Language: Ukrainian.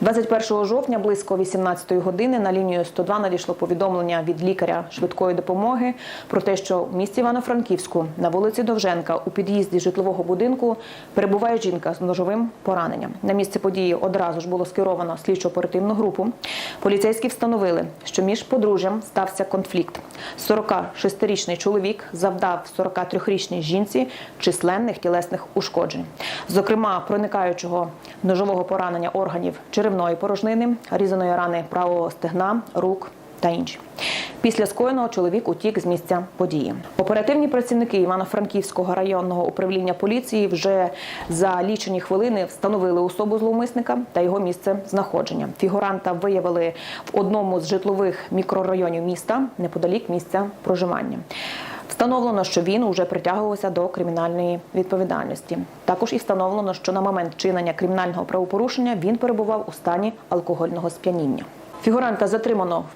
21 жовтня близько 18 години на лінію 102 надійшло повідомлення від лікаря швидкої допомоги про те, що в місті Івано-Франківську на вулиці Довженка у під'їзді житлового будинку перебуває жінка з ножовим пораненням. На місце події одразу ж було скеровано слідчо-оперативну групу. Поліцейські встановили, що між подружжям стався конфлікт. 46-річний чоловік завдав 43-річній жінці численних тілесних ушкоджень, зокрема проникаючого ножового поранення органів черевної порожнини, різаної рани правого стегна, рук та інші. Після скоєного чоловік утік з місця події. Оперативні працівники Івано-Франківського районного управління поліції вже за лічені хвилини встановили особу зловмисника та його місце знаходження. Фігуранта виявили в одному з житлових мікрорайонів міста неподалік місця проживання. Встановлено, що він уже притягувався до кримінальної відповідальності. Також і встановлено, що на момент чинення кримінального правопорушення він перебував у стані алкогольного сп'яніння. Фігуранта затримано в